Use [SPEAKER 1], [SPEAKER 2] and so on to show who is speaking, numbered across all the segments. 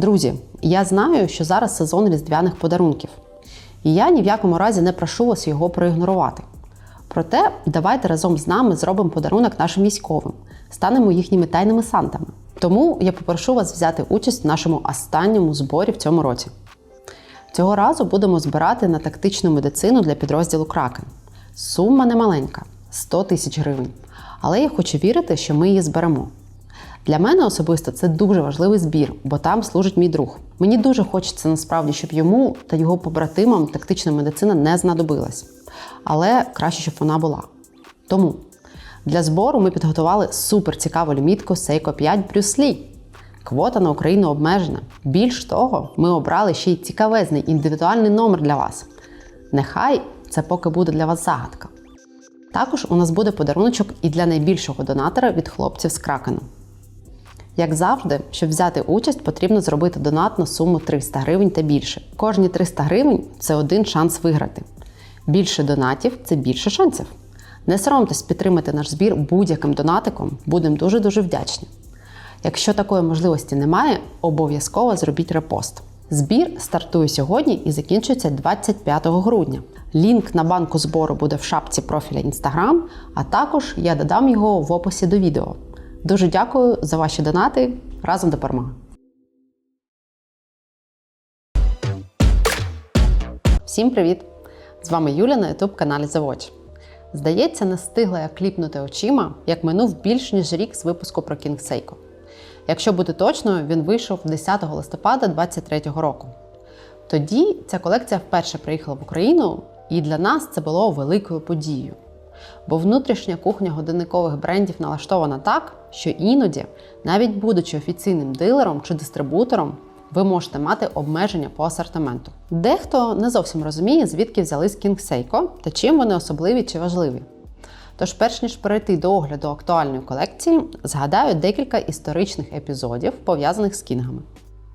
[SPEAKER 1] Друзі, я знаю, що зараз сезон різдвяних подарунків, і я ні в якому разі не прошу вас його проігнорувати. Проте давайте разом з нами зробимо подарунок нашим військовим, станемо їхніми тайними сантами. Тому я попрошу вас взяти участь в нашому останньому зборі в цьому році. Цього разу будемо збирати на тактичну медицину для підрозділу Кракен. Сума немаленька 100 тисяч гривень. Але я хочу вірити, що ми її зберемо. Для мене особисто це дуже важливий збір, бо там служить мій друг. Мені дуже хочеться насправді, щоб йому та його побратимам тактична медицина не знадобилась. Але краще, щоб вона була. Тому для збору ми підготували супер цікаву лімітку Seiko 5 Bruce. Квота на Україну обмежена. Більш того, ми обрали ще й цікавезний індивідуальний номер для вас. Нехай це поки буде для вас загадка. Також у нас буде подаруночок і для найбільшого донатора від хлопців з Кракену. Як завжди, щоб взяти участь, потрібно зробити донат на суму 300 гривень та більше. Кожні 300 гривень це один шанс виграти. Більше донатів це більше шансів. Не соромтесь підтримати наш збір будь-яким донатиком, будемо дуже-дуже вдячні. Якщо такої можливості немає, обов'язково зробіть репост. Збір стартує сьогодні і закінчується 25 грудня. Лінк на банку збору буде в шапці профіля Instagram, а також я додам його в описі до відео. Дуже дякую за ваші донати. Разом до перемоги! Всім привіт! З вами Юля на youtube каналі Watch. Здається, не встигла я кліпнути очима, як минув більш ніж рік з випуску про King Seiko. Якщо бути точною, він вийшов 10 листопада 2023 року. Тоді ця колекція вперше приїхала в Україну, і для нас це було великою подією. Бо внутрішня кухня годинникових брендів налаштована так, що іноді, навіть будучи офіційним дилером чи дистрибутором, ви можете мати обмеження по асортименту. Дехто не зовсім розуміє, звідки взялись King Seiko та чим вони особливі чи важливі. Тож, перш ніж перейти до огляду актуальної колекції, згадаю декілька історичних епізодів, пов'язаних з кінгами.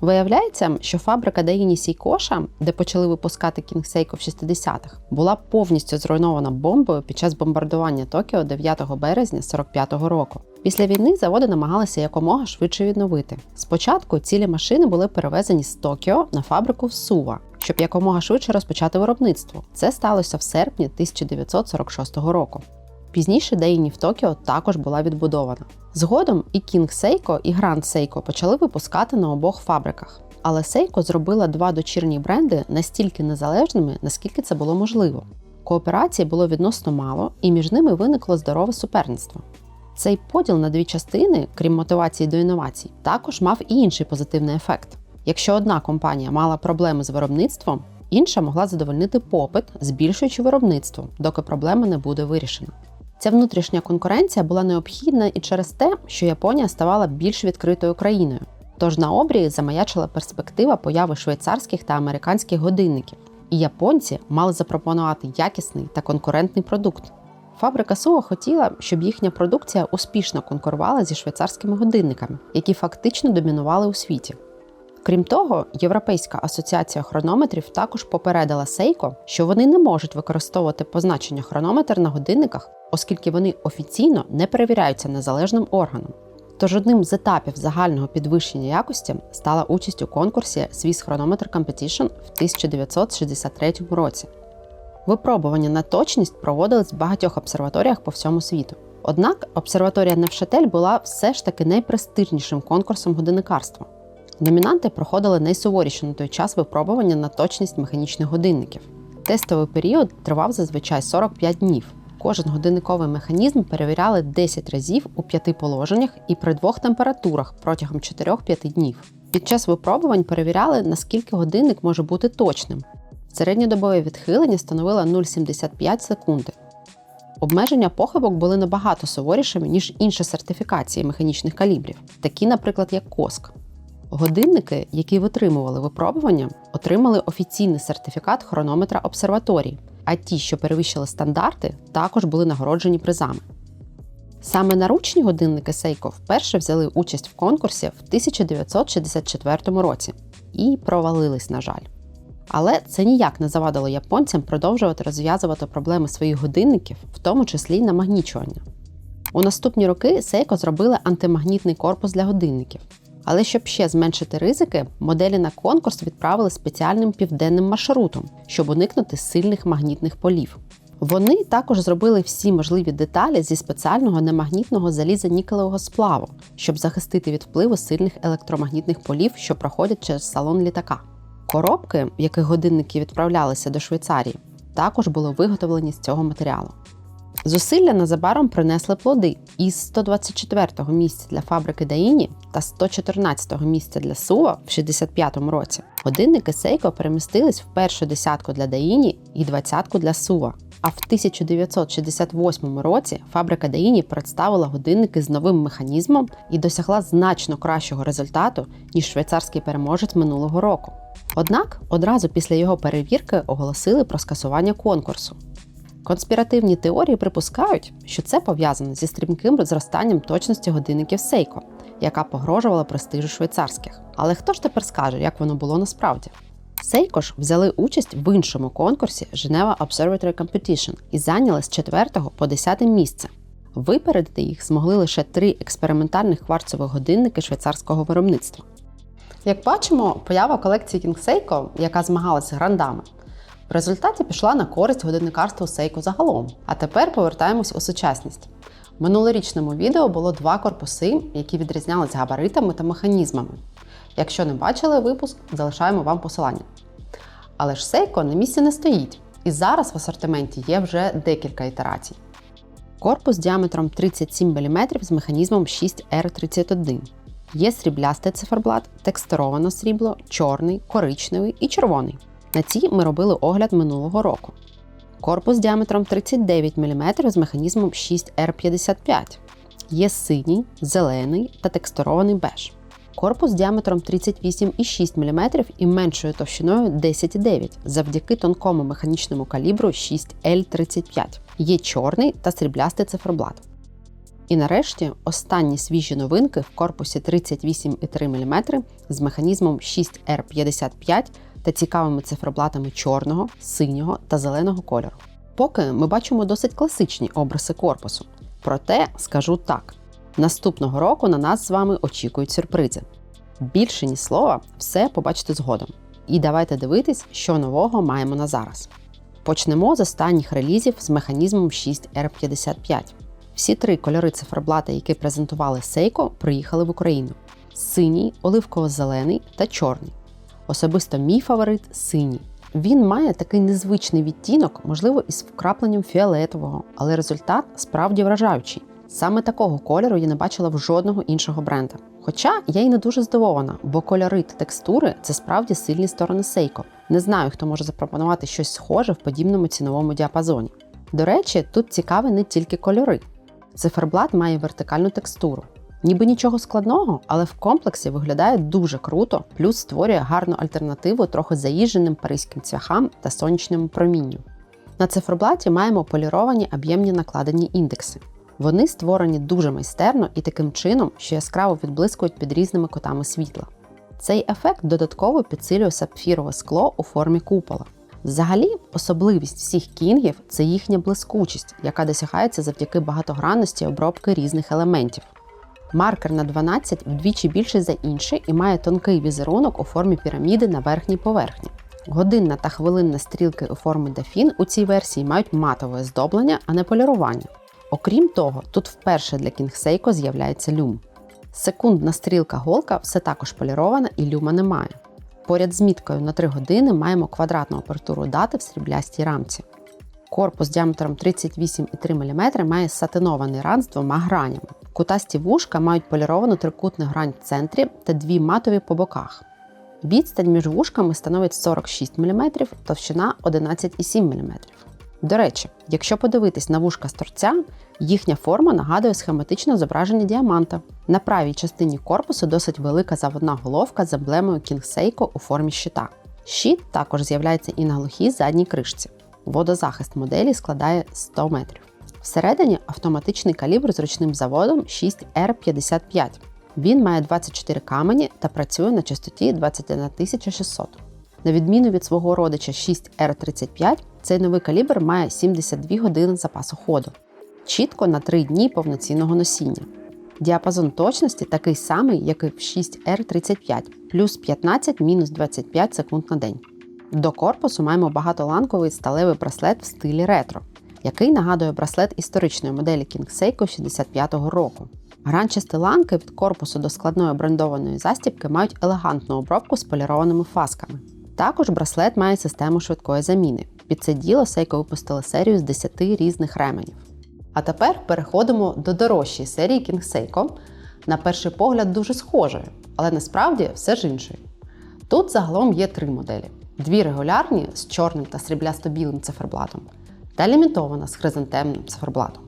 [SPEAKER 1] Виявляється, що фабрика Деїні Сійкоша, де почали випускати Seiko в 60-х, була повністю зруйнована бомбою під час бомбардування Токіо 9 березня 45-го року. Після війни заводи намагалися якомога швидше відновити. Спочатку цілі машини були перевезені з Токіо на фабрику в Сува, щоб якомога швидше розпочати виробництво. Це сталося в серпні 1946 року. Пізніше Дейні в Токіо також була відбудована. Згодом і King Seiko, і Grand Seiko почали випускати на обох фабриках. Але Seiko зробила два дочірні бренди настільки незалежними, наскільки це було можливо. Кооперації було відносно мало, і між ними виникло здорове суперництво. Цей поділ на дві частини, крім мотивації до інновацій, також мав і інший позитивний ефект. Якщо одна компанія мала проблеми з виробництвом, інша могла задовольнити попит, збільшуючи виробництво, доки проблема не буде вирішена. Ця внутрішня конкуренція була необхідна і через те, що Японія ставала більш відкритою країною. Тож на обрії замаячила перспектива появи швейцарських та американських годинників, і японці мали запропонувати якісний та конкурентний продукт. Фабрика Суо хотіла, щоб їхня продукція успішно конкурувала зі швейцарськими годинниками, які фактично домінували у світі. Крім того, Європейська асоціація хронометрів також попередила Seiko, що вони не можуть використовувати позначення хронометр на годинниках, оскільки вони офіційно не перевіряються незалежним органом. Тож одним з етапів загального підвищення якості стала участь у конкурсі Swiss Chronometer Competition в 1963 році. Випробування на точність проводились в багатьох обсерваторіях по всьому світу. Однак обсерваторія Невшатель була все ж таки найпрестижнішим конкурсом годинникарства. Номінанти проходили найсуворіші на той час випробування на точність механічних годинників. Тестовий період тривав зазвичай 45 днів. Кожен годинниковий механізм перевіряли 10 разів у п'яти положеннях і при двох температурах протягом 4-5 днів. Під час випробувань перевіряли, наскільки годинник може бути точним. Середньодобове відхилення становило 0,75 секунди. Обмеження похибок були набагато суворішими, ніж інші сертифікації механічних калібрів, такі, наприклад, як Коск. Годинники, які витримували випробування, отримали офіційний сертифікат хронометра обсерваторії, а ті, що перевищили стандарти, також були нагороджені призами. Саме наручні годинники Seiko вперше взяли участь в конкурсі в 1964 році і провалились, на жаль. Але це ніяк не завадило японцям продовжувати розв'язувати проблеми своїх годинників, в тому числі й намагнічування. У наступні роки Seiko зробили антимагнітний корпус для годинників. Але щоб ще зменшити ризики, моделі на конкурс відправили спеціальним південним маршрутом, щоб уникнути сильних магнітних полів. Вони також зробили всі можливі деталі зі спеціального немагнітного заліза нікелевого сплаву, щоб захистити від впливу сильних електромагнітних полів, що проходять через салон літака. Коробки, в яких годинники відправлялися до Швейцарії, також були виготовлені з цього матеріалу. Зусилля незабаром принесли плоди із 124-го місця для фабрики Даїні та 114-го місця для Сува в 65-му році. Годинники Сейко перемістились в першу десятку для Даїні і двадцятку для Сува. А в 1968 році фабрика Даїні представила годинники з новим механізмом і досягла значно кращого результату, ніж швейцарський переможець минулого року. Однак одразу після його перевірки оголосили про скасування конкурсу. Конспіративні теорії припускають, що це пов'язано зі стрімким зростанням точності годинників Seiko, яка погрожувала престижу швейцарських. Але хто ж тепер скаже, як воно було насправді? Seiko ж взяли участь в іншому конкурсі Geneva Observatory Competition і зайняли з 4 по 10 місце. Випередити їх змогли лише три експериментальних кварцевих годинники швейцарського виробництва. Як бачимо, поява колекції King Seiko, яка змагалася грандами, в результаті пішла на користь годинникарству Seiko загалом. А тепер повертаємось у сучасність. В минулорічному відео було два корпуси, які відрізнялись габаритами та механізмами. Якщо не бачили випуск, залишаємо вам посилання. Але ж Seiko на місці не стоїть, і зараз в асортименті є вже декілька ітерацій. Корпус діаметром 37 мм з механізмом 6R31. Є сріблястий циферблат, текстуроване срібло, чорний, коричневий і червоний. На ці ми робили огляд минулого року. Корпус діаметром 39 мм з механізмом 6R55. Є синій, зелений та текстурований беж. Корпус діаметром 38,6 мм і меншою товщиною 10,9 завдяки тонкому механічному калібру 6L35. Є чорний та сріблястий циферблат. І нарешті останні свіжі новинки в корпусі 38,3 мм з механізмом 6R55 та цікавими циферблатами чорного, синього та зеленого кольору. Поки ми бачимо досить класичні обриси корпусу. Проте скажу так: наступного року на нас з вами очікують сюрпризи. Більше ні слова, все побачите згодом. І давайте дивитись, що нового маємо на зараз. Почнемо з останніх релізів з механізмом 6R55. Всі три кольори циферблата, які презентували Seiko, приїхали в Україну: синій, оливково-зелений та чорний. Особисто мій фаворит синій. Він має такий незвичний відтінок, можливо, із вкрапленням фіолетового, але результат справді вражаючий. Саме такого кольору я не бачила в жодного іншого бренда. Хоча я й не дуже здивована, бо кольори та текстури це справді сильні сторони Seiko. Не знаю, хто може запропонувати щось схоже в подібному ціновому діапазоні. До речі, тут цікаві не тільки кольори. Циферблат має вертикальну текстуру. Ніби нічого складного, але в комплексі виглядає дуже круто, плюс створює гарну альтернативу трохи заїждженим паризьким цвяхам та сонячному промінню. На циферблаті маємо поліровані об'ємні накладені індекси. Вони створені дуже майстерно і таким чином, що яскраво відблискують під різними кутами світла. Цей ефект додатково підсилює сапфірове скло у формі купола. Взагалі, особливість всіх кінгів це їхня блискучість, яка досягається завдяки багатогранності обробки різних елементів. Маркер на 12 вдвічі більший за інший і має тонкий візерунок у формі піраміди на верхній поверхні. Годинна та хвилинна стрілки у формі дофін у цій версії мають матове здоблення, а не полірування. Окрім того, тут вперше для Seiko з'являється люм. Секундна стрілка голка все також полірована і люма немає. Поряд з міткою на 3 години маємо квадратну апертуру дати в сріблястій рамці. Корпус діаметром 38,3 мм має сатинований ран з двома гранями. Кутасті вушка мають поліровану трикутну грань в центрі та дві матові по боках. Відстань між вушками становить 46 мм, товщина 11,7 мм. До речі, якщо подивитись на вушка з торця, їхня форма нагадує схематичне зображення діаманта. На правій частині корпусу досить велика заводна головка з емблемою Seiko у формі щита. Щит також з'являється і на глухій задній кришці. Водозахист моделі складає 100 метрів. Всередині автоматичний калібр з ручним заводом 6R55. Він має 24 камені та працює на частоті 21600. На відміну від свого родича 6R35, цей новий калібр має 72 години запасу ходу, чітко на 3 дні повноцінного носіння. Діапазон точності такий самий, як і в 6R35, плюс 15 мінус 25 секунд на день. До корпусу маємо багатоланковий сталевий браслет в стилі ретро, який нагадує браслет історичної моделі King Seiko 65-го року. Гранчасті ланки від корпусу до складної брендованої застібки мають елегантну обробку з полірованими фасками. Також браслет має систему швидкої заміни. Під це діло Seiko випустили серію з 10 різних ременів. А тепер переходимо до дорожчої серії King Seiko. На перший погляд дуже схожої, але насправді все ж іншої. Тут загалом є три моделі: дві регулярні з чорним та сріблясто-білим циферблатом, та лімітована з хризантемним циферблатом.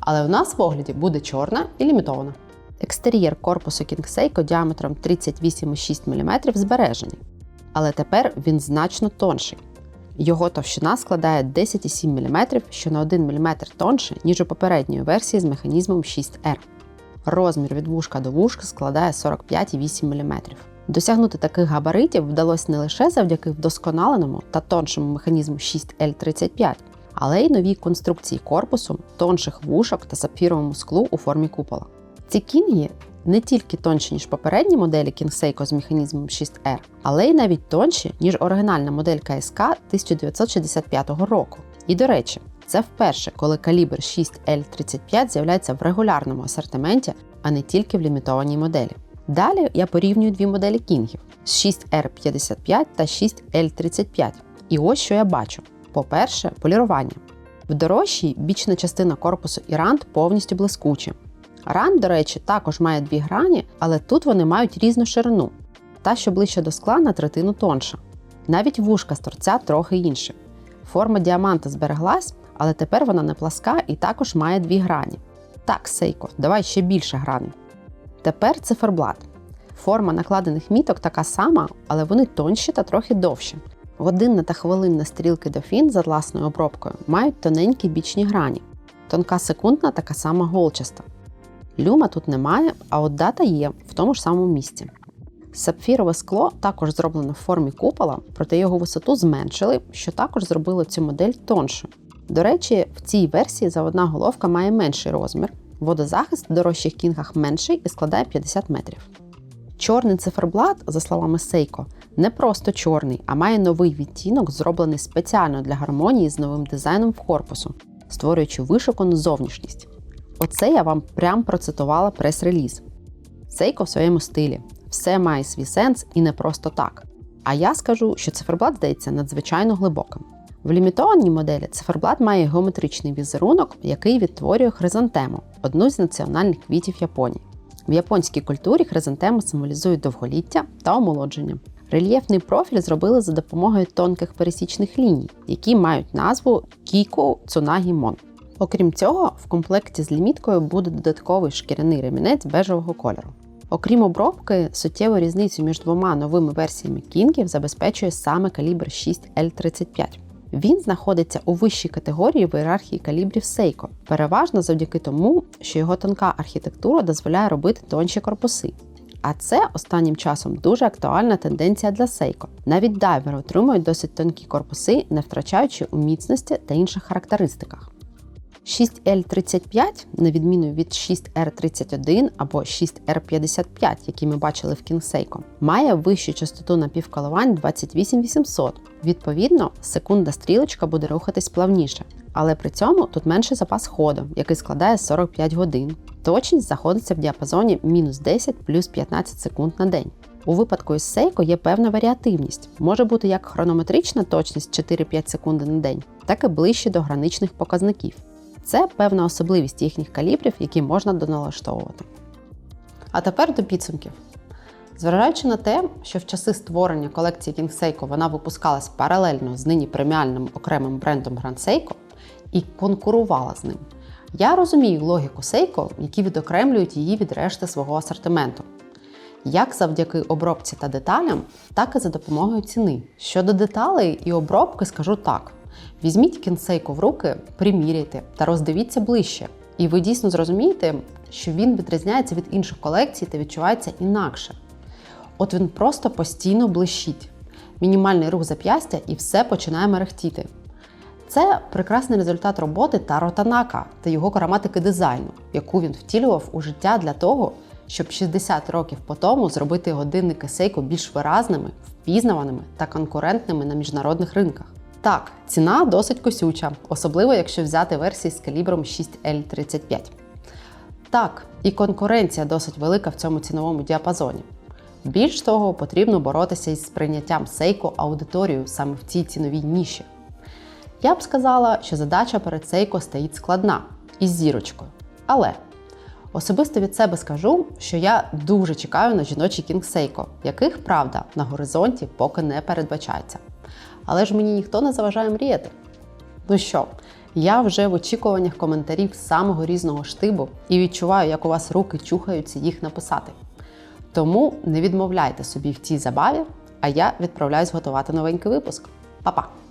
[SPEAKER 1] Але у нас в огляді буде чорна і лімітована. Екстер'єр корпусу Seiko діаметром 38,6 мм збережений, але тепер він значно тонший. Його товщина складає 10,7 мм, що на 1 мм тонше, ніж у попередньої версії з механізмом 6R. Розмір від вушка до вушка складає 45,8 мм. Досягнути таких габаритів вдалося не лише завдяки вдосконаленому та тоншому механізму 6L35, але й новій конструкції корпусу, тонших вушок та сапфіровому склу у формі купола. Ці кінги не тільки тонші, ніж попередні моделі Seiko з механізмом 6R, але й навіть тонші, ніж оригінальна модель КСК 1965 року. І до речі, це вперше, коли калібр 6L35 з'являється в регулярному асортименті, а не тільки в лімітованій моделі. Далі я порівнюю дві моделі кінгів 6R55 та 6L35. І ось що я бачу: по-перше, полірування. В дорожчій бічна частина корпусу і рант повністю блискучі. Рант, до речі, також має дві грані, але тут вони мають різну ширину, та що ближче до скла на третину тонша. Навіть вушка з торця трохи інше. Форма діаманта збереглась, але тепер вона не пласка і також має дві грані. Так, Сейко, давай ще більше граней. Тепер циферблат. Форма накладених міток така сама, але вони тонші та трохи довші. Годинна та хвилинна стрілки дофін з атласною обробкою мають тоненькі бічні грані. Тонка секундна така сама голчаста. Люма тут немає, а от дата є в тому ж самому місці. Сапфірове скло також зроблено в формі купола, проте його висоту зменшили, що також зробило цю модель тоншою. До речі, в цій версії заводна головка має менший розмір, водозахист в дорожчих кінгах менший і складає 50 метрів. Чорний циферблат, за словами Сейко, не просто чорний, а має новий відтінок, зроблений спеціально для гармонії з новим дизайном в корпусу, створюючи вишукану зовнішність. Оце я вам прям процитувала прес-реліз. Сейко в своєму стилі. Все має свій сенс і не просто так. А я скажу, що циферблат здається надзвичайно глибоким. В лімітованій моделі циферблат має геометричний візерунок, який відтворює хризантему, одну з національних квітів Японії. В японській культурі хризантеми символізують довголіття та омолодження. Рельєфний профіль зробили за допомогою тонких пересічних ліній, які мають назву Кіко Цунагі Мон. Окрім цього, в комплекті з ліміткою буде додатковий шкіряний ремінець бежевого кольору. Окрім обробки, суттєву різницю між двома новими версіями кінгів забезпечує саме калібр 6L35. Він знаходиться у вищій категорії в ієрархії калібрів Seiko, переважно завдяки тому, що його тонка архітектура дозволяє робити тонші корпуси. А це останнім часом дуже актуальна тенденція для Seiko. Навіть дайвери отримують досить тонкі корпуси, не втрачаючи у міцності та інших характеристиках. 6L35, на відміну від 6R31 або 6R55, які ми бачили в Kingseiko, має вищу частоту напівколивань 28800. Відповідно, секунда стрілочка буде рухатись плавніше, але при цьому тут менший запас ходу, який складає 45 годин. Точність знаходиться в діапазоні мінус 10 плюс 15 секунд на день. У випадку із Seiko є певна варіативність. Може бути як хронометрична точність 4-5 секунд на день, так і ближче до граничних показників. Це певна особливість їхніх калібрів, які можна доналаштовувати. А тепер до підсумків. Зважаючи на те, що в часи створення колекції King Seiko вона випускалась паралельно з нині преміальним окремим брендом Grand Seiko і конкурувала з ним, я розумію логіку Seiko, які відокремлюють її від решти свого асортименту. Як завдяки обробці та деталям, так і за допомогою ціни. Щодо деталей і обробки, скажу так: Візьміть кінсейку в руки, приміряйте та роздивіться ближче. І ви дійсно зрозумієте, що він відрізняється від інших колекцій та відчувається інакше. От він просто постійно блищить. Мінімальний рух зап'ястя і все починає мерехтіти. Це прекрасний результат роботи Таро Танака та його граматики дизайну, яку він втілював у життя для того, щоб 60 років по тому зробити годинники Seiko більш виразними, впізнаваними та конкурентними на міжнародних ринках. Так, ціна досить косюча, особливо якщо взяти версії з калібром 6L35. Так, і конкуренція досить велика в цьому ціновому діапазоні. Більш того, потрібно боротися із сприйняттям Seiko аудиторією саме в цій ціновій ніші. Я б сказала, що задача перед Seiko стоїть складна із зірочкою. Але особисто від себе скажу, що я дуже чекаю на жіночий King Seiko, яких, правда, на горизонті поки не передбачається. Але ж мені ніхто не заважає мріяти. Ну що, я вже в очікуваннях коментарів самого різного штибу і відчуваю, як у вас руки чухаються їх написати. Тому не відмовляйте собі в цій забаві, а я відправляюсь готувати новенький випуск. Па-па!